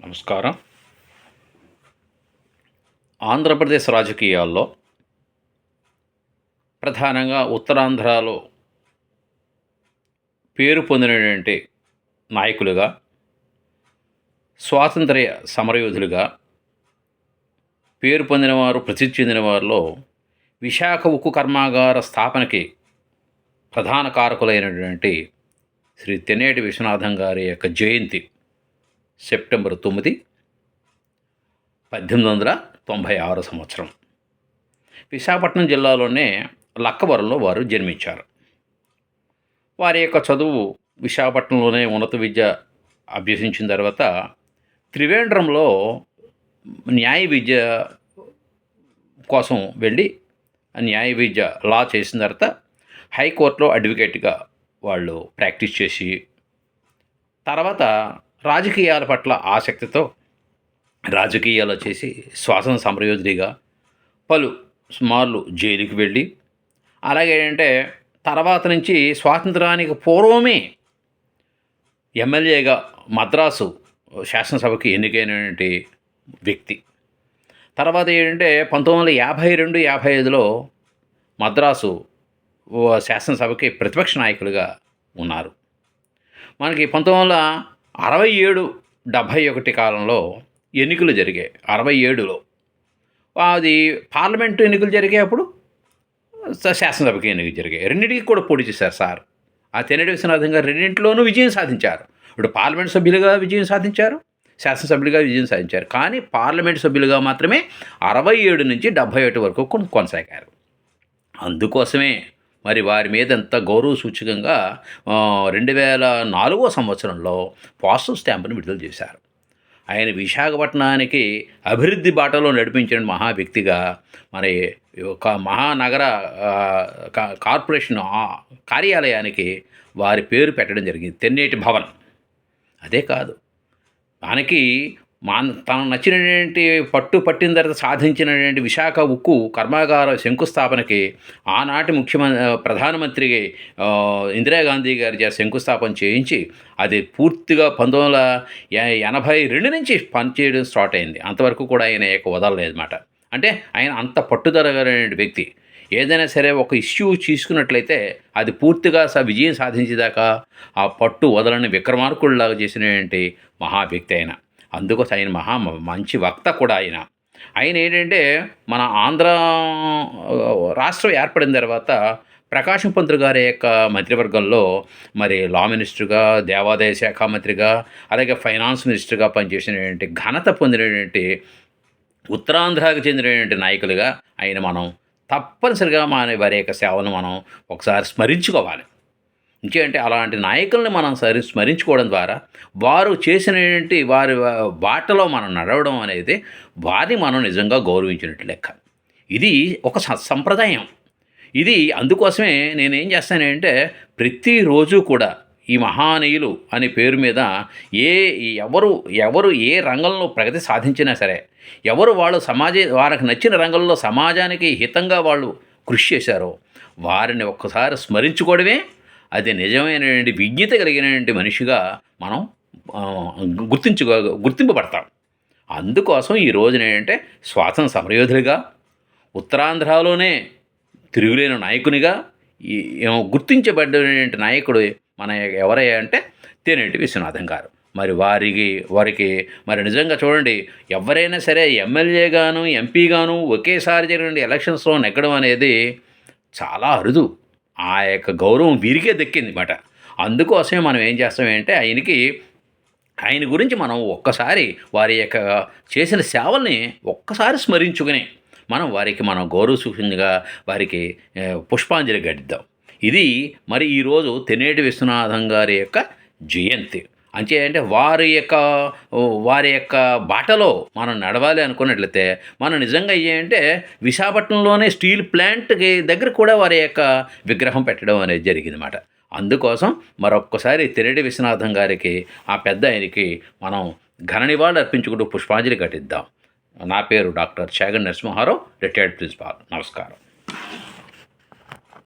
నమస్కారం. ఆంధ్రప్రదేశ్ రాజకీయాల్లో ప్రధానంగా ఉత్తరాంధ్రలో పేరు పొందినటువంటి నాయకులుగా స్వాతంత్ర్య సమరయోధులుగా పేరు పొందినవారు ప్రసిద్ధి చెందిన వారిలో విశాఖ ఉక్కు కర్మాగార స్థాపనకి ప్రధాన కారకులైనటువంటి శ్రీ తెన్నేటి విశ్వనాథం గారి యొక్క జయంతి సెప్టెంబర్ తొమ్మిది పద్దెనిమిది వందల తొంభై ఆరు సంవత్సరం. విశాఖపట్నం జిల్లాలోనే లక్కవరంలో వారు జన్మించారు. వారి యొక్క చదువు విశాఖపట్నంలోనే ఉన్నత విద్య అభ్యసించిన తర్వాత త్రివేంద్రంలో న్యాయ విద్య కోసం వెళ్ళి ఆ న్యాయ విద్య లా చేసిన తర్వాత హైకోర్టులో అడ్వకేట్గా వాళ్ళు ప్రాక్టీస్ చేసి తర్వాత రాజకీయాల పట్ల ఆసక్తితో రాజకీయాలు చేసి శ్వాసన సమరయోధుడిగా పలు సుమార్లు జైలుకి వెళ్ళి అలాగే ఏంటంటే తర్వాత నుంచి స్వాతంత్రానికి పూర్వమే ఎమ్మెల్యేగా మద్రాసు శాసనసభకి ఎన్నికైనటువంటి వ్యక్తి. తర్వాత ఏంటంటే పంతొమ్మిది వందల యాభై రెండు యాభై ఐదులో మద్రాసు శాసనసభకి ప్రతిపక్ష నాయకులుగా ఉన్నారు. మనకి పంతొమ్మిది వందల అరవై ఏడు డెబ్భై ఒకటి కాలంలో ఎన్నికలు జరిగాయి. అరవై ఏడులో. అది పార్లమెంటు ఎన్నికలు జరిగేటప్పుడు శాసనసభకి ఎన్నికలు జరిగాయి. రెండింటికి కూడా పోటీ చేశారు సార్. ఆ తెనడి విశ్వనాథం గారు రెండింటిలోనూ విజయం సాధించారు. ఇప్పుడు పార్లమెంట్ సభ్యులుగా విజయం సాధించారు శాసనసభ్యులుగా విజయం సాధించారు. కానీ పార్లమెంట్ సభ్యులుగా మాత్రమే అరవై ఏడు నుంచి డెబ్భై ఒకటి వరకు కొనసాగారు. అందుకోసమే మరి వారి మీద ఎంత గౌరవ సూచకంగా రెండు వేల నాలుగో సంవత్సరంలో పోస్టల్ స్టాంపును విడుదల చేశారు. ఆయన విశాఖపట్నానికి అభివృద్ధి బాటలో నడిపించిన మహా వ్యక్తిగా మరి ఒక మహానగర కార్పొరేషన్ కార్యాలయానికి వారి పేరు పెట్టడం జరిగింది. తెన్నేటి భవన్. అదే కాదు. మనకి మన తను నచ్చినటువంటి పట్టు పట్టిన తర్వాత సాధించినటువంటి విశాఖ ఉక్కు కర్మాగార శంకుస్థాపనకి ఆనాటి ముఖ్యమంత్రి ప్రధానమంత్రి ఇందిరాగాంధీ గారి చేత శంకుస్థాపన చేయించి అది పూర్తిగా పంతొమ్మిది వందల ఎనభై రెండు నుంచి పనిచేయడం స్టార్ట్ అయింది. అంతవరకు కూడా ఆయన ఏక వదలలేదన్నమాట. అంటే ఆయన అంత పట్టుదల వ్యక్తి. ఏదైనా సరే ఒక ఇష్యూ తీసుకున్నట్లయితే అది పూర్తిగా స విజయం సాధించేదాకా ఆ పట్టు వదలని విక్రమార్కుడిలాగా చేసినటువంటి మహా వ్యక్తి ఆయన. అందుకోసం ఆయన మహా మంచి వక్త కూడా ఆయన. ఆయన ఏంటంటే మన ఆంధ్ర రాష్ట్రం ఏర్పడిన తర్వాత ప్రకాశం పంతులు గారి యొక్క మంత్రివర్గంలో మరి లా మినిస్టర్గా దేవాదాయ శాఖ మంత్రిగా అలాగే ఫైనాన్స్ మినిస్టర్గా పనిచేసినటువంటి ఘనత పొందినటువంటి ఉత్తరాంధ్రకు చెందినటువంటి నాయకులుగా ఆయన మనం తప్పనిసరిగా మన వారి యొక్క సేవను మనం ఒకసారి స్మరించుకోవాలి. ఇంకేంటి? అలాంటి నాయకుల్ని మనం సరి స్మరించుకోవడం ద్వారా వారు చేసినటువంటి వారి బాటలో మనం నడవడం అనేది వారిని మనం నిజంగా గౌరవించినట్టు లెక్క. ఇది ఒక స- సంప్రదాయం. ఇది అందుకోసమే నేనేం చేస్తానంటే ప్రతిరోజు కూడా ఈ మహానీయులు అనే పేరు మీద ఏ ఎవరు ఎవరు ఏ రంగంలో ప్రగతి సాధించినా సరే ఎవరు వాళ్ళు సమాజ వారికి నచ్చిన రంగంలో సమాజానికి హితంగా వాళ్ళు కృషి చేశారో వారిని ఒక్కసారి స్మరించుకోవడమే అది నిజమైనటువంటి విజ్ఞత కలిగినటువంటి మనిషిగా మనం గుర్తించుకో గుర్తింపబడతాం. అందుకోసం ఈ రోజున ఏంటంటే స్వాతంత్ర సమరయోధులుగా ఉత్తరాంధ్రలోనే తిరుగులేని నాయకునిగా ఈ గుర్తించబడినటువంటి నాయకుడు మన ఎవరయ్యా అంటే తేనేటి విశ్వనాథం గారు. మరి వారికి వారికి మరి నిజంగా చూడండి ఎవరైనా సరే ఎమ్మెల్యేగాను ఎంపీగాను ఒకేసారి జరిగిన ఎలక్షన్స్లో నెగ్గడం అనేది చాలా అరుదు. ఆ యొక్క గౌరవం వీరికే దక్కింది మాట. అందుకోసమే మనం ఏం చేస్తామంటే ఆయనకి ఆయన గురించి మనం ఒక్కసారి వారి యొక్క చేసిన సేవల్ని ఒక్కసారి స్మరించుకుని మనం వారికి మనం గౌరవ సూచనగా వారికి పుష్పాంజలి గడిద్దాం ఇది మరి ఈరోజు తెనేటి విశ్వనాథం గారి యొక్క జయంతి. అంతే అంటే వారి యొక్క వారి యొక్క బాటలో మనం నడవాలి అనుకున్నట్లయితే మనం నిజంగా ఏంటంటే విశాఖపట్నంలోనే స్టీల్ ప్లాంట్కి దగ్గర కూడా వారి యొక్క విగ్రహం పెట్టడం అనేది జరిగిందన్నమాట. అందుకోసం మరొక్కసారి తిరడి విశ్వనాథం గారికి ఆ పెద్ద ఆయనకి మనం ఘన నివాళులు అర్పించుకుంటూ పుష్పాంజలి ఘటిద్దాం. నా పేరు doctor Chagan Narasimharao retired principal. నమస్కారం.